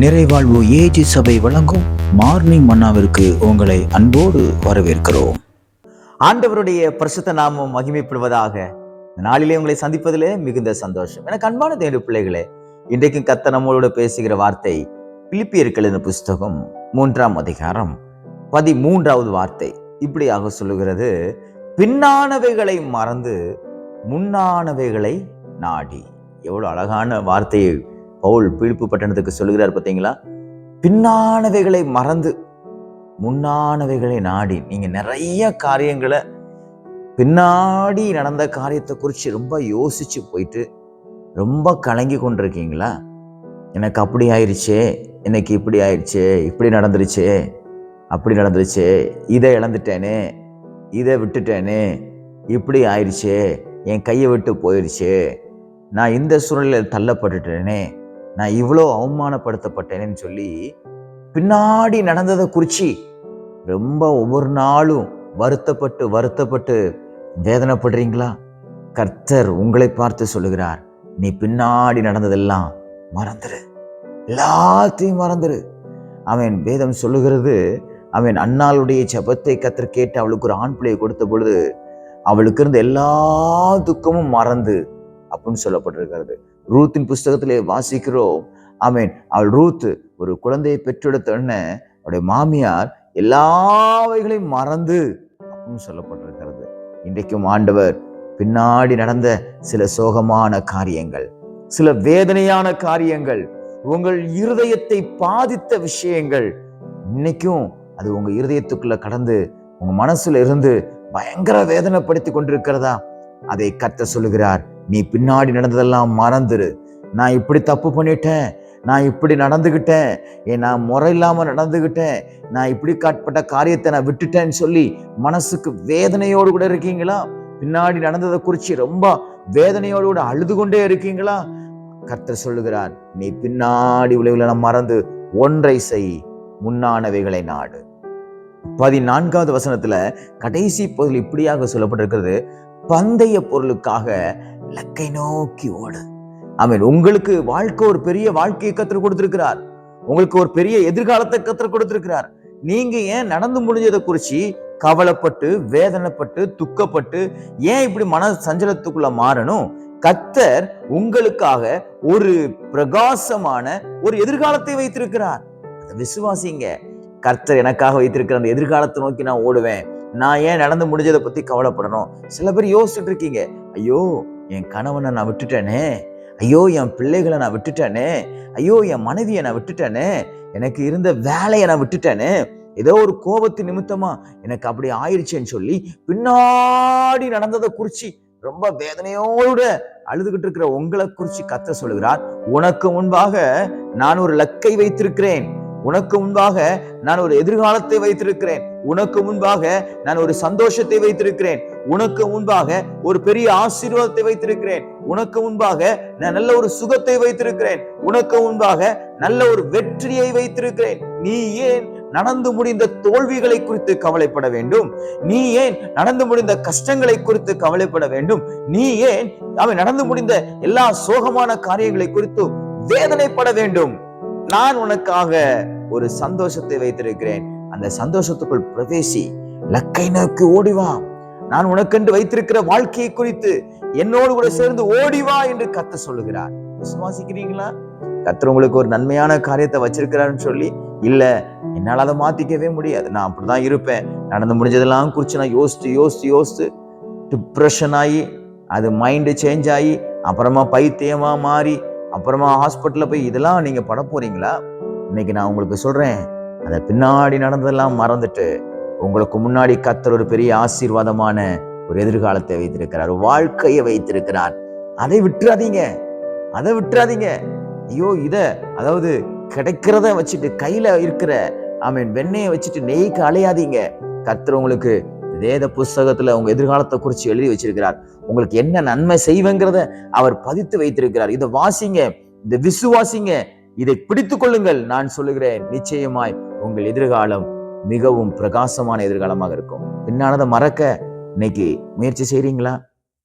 நிறைவாழ்வு AG சபை வழங்கும் morning மன்னாவிற்கு உங்களை அன்போடு வரவேற்கிறோம். ஆண்டவருடைய பிரசுத்த நாமம் மகிமைப்படுவதாக. நாளிலே உங்களை சந்திப்பதிலே மிகுந்த சந்தோஷம். எனக்கு அன்பான தேடு பிள்ளைகளே இன்றைக்கும் கத்த நம்மளோட பேசுகிற வார்த்தை பிலிப்பியர்கள் புஸ்தகம் மூன்றாம் அதிகாரம் பதிமூன்றாவது வார்த்தை. இப்படியாக சொல்லுகிறது பின்னானவைகளை மறந்து முன்னானவைகளை நாடி. எவ்வளவு அழகான வார்த்தையை பவுல் பிழிப்பு பட்டணத்துக்கு சொல்லுகிறார் பார்த்தீங்களா? பின்னானவைகளை மறந்து முன்னானவைகளை நாடி நீங்கள் நிறைய காரியங்களை பின்னாடி நடந்த காரியத்தை குறித்து ரொம்ப யோசித்து போயிட்டு ரொம்ப கலங்கி கொண்டிருக்கீங்களா? எனக்கு அப்படி ஆயிடுச்சே எனக்கு இப்படி ஆயிடுச்சே இப்படி நடந்துருச்சே அப்படி நடந்துருச்சே இதை இழந்துட்டேனே இதை விட்டுட்டேனே இப்படி ஆயிடுச்சே என் கையை விட்டு போயிடுச்சே நான் இந்த சூழ்நிலையில் தள்ளப்பட்டுட்டேனே நான் இவ்வளோ அவமானப்படுத்தப்பட்டேனேன்னு சொல்லி பின்னாடி நடந்ததை குறித்து ரொம்ப ஒவ்வொரு நாளும் வருத்தப்பட்டு வருத்தப்பட்டு வேதனைப்படுறீங்களா? கர்த்தர் உங்களை பார்த்து சொல்லுகிறார் நீ பின்னாடி நடந்ததெல்லாம் மறந்துடு எல்லாத்தையும் மறந்துடு அவன் வேதம் சொல்லுகிறது அவன் அன்னாளுடைய ஜபத்தை கத்தர் கேட்டு அவளுக்கு ஒரு ஆண் பிள்ளையை கொடுத்த பொழுது அவளுக்கு இருந்த எல்லா துக்கமும் மறந்து அப்படின்னு சொல்லப்பட்டிருக்கிறது. ரூத்தின் புஸ்தகத்திலே வாசிக்கிறோம். ஆமேன். அவள் ரூத் ஒரு குழந்தையை பெற்றெடுத்த உடனே அவருடைய மாமியார் எல்லாவைகளையும் மறந்து அப்படின்னு சொல்லப்பட்டிருக்கிறது. இன்றைக்கும் ஆண்டவர் பின்னாடி நடந்த சில சோகமான காரியங்கள் சில வேதனையான காரியங்கள் உங்கள் இருதயத்தை பாதித்த விஷயங்கள் இன்னைக்கும் அது உங்க இருதயத்துக்குள்ள கடந்து உங்க மனசுல இருந்து பயங்கர வேதனைப்படுத்தி கொண்டிருக்கிறதா? அதை கத்த சொல்லுகிறார். நீ பின்னாடி நடந்ததெல்லாம் மறந்துரு. நான் இப்படி தப்பு பண்ணிட்டேன். நான் இப்படி நடந்துக்கிட்டேன் ஏன் நான் முறை இல்லாமல் நடந்துக்கிட்டேன் நான் இப்படி காட்பட்ட காரியத்தை நான் விட்டுட்டேன்னு சொல்லி மனசுக்கு வேதனையோடு கூட இருக்கீங்களா? பின்னாடி நடந்ததை குறித்து ரொம்ப வேதனையோடு கூட அழுது கொண்டே இருக்கீங்களா? கர்த்தர் சொல்லுகிறார் நீ பின்னாடி உலகில் மறந்து ஒன்றை செய் முன்னானவைகளை நாடு. பதினான்காவது வசனத்துல கடைசி பகுதியில் இப்படியாக சொல்லப்பட்டிருக்கிறது. பந்தய பொருளுக்காக லக்கை நோக்கி ஓடு. ஆமீன். உங்களுக்கு வாழ்க்கை ஒரு பெரிய வாழ்க்கையை கற்றுக் கொடுத்திருக்கிறார். உங்களுக்கு ஒரு பெரிய எதிர்காலத்தை கற்றுக் கொடுத்திருக்கிறார். நீங்க ஏன் நடந்து முடிஞ்சதை குறிச்சு கவலைப்பட்டு வேதனைப்பட்டு துக்கப்பட்டு ஏன் இப்படி மன சஞ்சலத்துக்குள்ள மாறணும்? கத்தர் உங்களுக்காக ஒரு பிரகாசமான ஒரு எதிர்காலத்தை வைத்திருக்கிறார். விசுவாசிங்க. கர்த்தர் எனக்காக வைத்திருக்கிற அந்த எதிர்காலத்தை நோக்கி நான் ஓடுவேன். நான் ஏன் நடந்து முடிஞ்சதை பத்தி கவலைப்படணும்? சில பேர் யோசிச்சுட்டு இருக்கீங்க. ஐயோ என் கணவனை நான் விட்டுட்டேனே. ஐயோ என் பிள்ளைகளை நான் விட்டுட்டேனே. ஐயோ என் மனைவியை நான் விட்டுட்டேனே. எனக்கு இருந்த வேலையை நான் விட்டுட்டேனே. ஏதோ ஒரு கோபத்து நிமித்தமா எனக்கு அப்படி ஆயிடுச்சேன்னு சொல்லி பின்னாடி நடந்ததை குறிச்சு ரொம்ப வேதனையோட அழுதுகிட்டு இருக்கிற உங்களை குறிச்சு கத்த சொல்லுகிறார். உனக்கு முன்பாக நான் ஒரு லக்கை வைத்திருக்கிறேன். உனக்கு முன்பாக நான் ஒரு எதிர்காலத்தை வைத்திருக்கிறேன். உனக்கு முன்பாக நான் ஒரு சந்தோஷத்தை வைத்திருக்கிறேன். உனக்கு முன்பாக ஒரு பெரிய ஆசீர்வாதத்தை வைத்திருக்கிறேன். உனக்கு முன்பாக நான் நல்ல ஒரு சுகத்தை வைத்திருக்கிறேன். உனக்கு முன்பாக நல்ல ஒரு வெற்றியை வைத்திருக்கிறேன். நீ ஏன் நடந்து முடிந்த தோல்விகளை குறித்து கவலைப்பட வேண்டும்? நீ ஏன் நடந்து முடிந்த கஷ்டங்களை குறித்து கவலைப்பட வேண்டும்? நீ ஏன் அவன் நடந்து முடிந்த எல்லா சோகமான காரியங்களை குறித்து வேதனைப்பட வேண்டும்? நான் உனக்காக ஒரு சந்தோஷத்தை வைத்திருக்கிறேன். அந்த சந்தோஷத்துக்குள் பிரவேசி லக்கை நோக்கி ஓடிவா நான் உனக்கென்று வைத்திருக்கிற வாழ்க்கையை குறித்து என்னோடு கூட சேர்ந்து ஓடிவா என்று கத்த சொல்லுகிறார். விசுவாசிக்கிறீங்களா? கத்தர் உங்களுக்கு ஒரு நன்மையான காரியத்தை வச்சிருக்கிறாருன்னு சொல்லி இல்ல என்னால் அதை மாத்திக்கவே முடியாது. நான் அப்படிதான் இருப்பேன். நடந்து முடிஞ்சதெல்லாம் குறித்து நான் யோசித்து யோசித்து யோசித்து டிப்ரெஷன் ஆகி அது மைண்டு சேஞ்ச் ஆகி அப்புறமா பைத்தியமா மாறி அப்புறமா ஹாஸ்பிட்டலில் போய் இதெல்லாம் நீங்க பட போறீங்களா? இன்னைக்கு நான் உங்களுக்கு சொல்றேன் அதை பின்னாடி நடந்ததெல்லாம் மறந்துட்டு உங்களுக்கு முன்னாடி கத்தர் ஒரு பெரிய ஆசீர்வாதமான ஒரு எதிர்காலத்தை வைத்திருக்கிறார் வாழ்க்கையை வைத்திருக்கிறார். அதை விட்டுறாதீங்க. அதை விட்டுறாதீங்க. ஐயோ இதை அதாவது கிடைக்கிறத வச்சுட்டு கையில இருக்கிற ஆமீன் வெண்ணெயை வச்சுட்டு நெய்க்கு அலையாதீங்க. கத்தர் உங்களுக்கு வேத புஸ்தகத்துல உங்க எதிர்காலத்தை குறித்து எழுதி வச்சிருக்கிறார். உங்களுக்கு என்ன நன்மை செய்வேங்கிறத அவர் பதித்து வைத்திருக்கிறார். இதை வாசிங்க. இந்த விசுவாசிங்க. இதை பிடித்துக் கொள்ளுங்கள் நான் சொல்லுகிறேன். நிச்சயமாய் உங்கள் எதிர்காலம் மிகவும் பிரகாசமான எதிர்காலமாக இருக்கும். பின்னானதை மறக்க இன்னைக்கு முயற்சி செய்றீங்களா?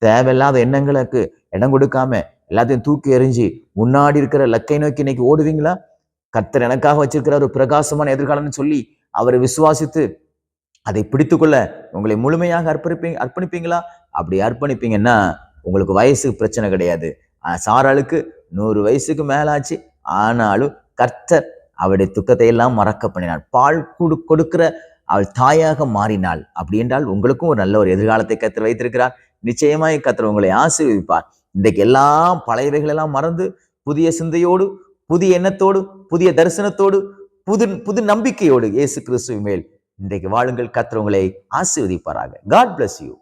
தேவையில்லாத எண்ணங்களுக்கு இடம் கொடுக்காம எல்லாத்தையும் தூக்கி எறிஞ்சு முன்னாடி இருக்கிற லக்கை நோக்கி இன்னைக்கு ஓடுவீங்களா? கர்த்தர் எனக்காக வச்சிருக்கிற ஒரு பிரகாசமான எதிர்காலம்னு சொல்லி அவரை விசுவாசித்து அதை பிடித்துக்கொள்ள உங்களை முழுமையாக அர்ப்பணிப்பீங்க அர்ப்பணிப்பீங்களா? அப்படி அர்ப்பணிப்பீங்கன்னா உங்களுக்கு வயசு பிரச்சனை கிடையாது. சாராளுக்கு நூறு வயசுக்கு மேலாச்சு. ஆனாலும் கர்த்தர் அவருடைய துக்கத்தை எல்லாம் மறக்க பண்ணினாள் பால் கொடு கொடுக்கிற அவள் தாயாக மாறினாள். அப்படி என்றால் உங்களுக்கும் ஒரு நல்ல ஒரு எதிர்காலத்தை கத்தர் வைத்திருக்கிறார். நிச்சயமாய் கத்தர் உங்களை ஆசீர்வதிப்பார். இன்றைக்கு எல்லாம் பழையவைகளெல்லாம் மறந்து புதிய சிந்தையோடு புதிய எண்ணத்தோடு புதிய தரிசனத்தோடு புது புது நம்பிக்கையோடு இயேசு கிறிஸ்துவ மேல் இன்றைக்கு வாழுங்கள். கத்தர் உங்களை ஆசீர்வதிப்பாராக. God bless you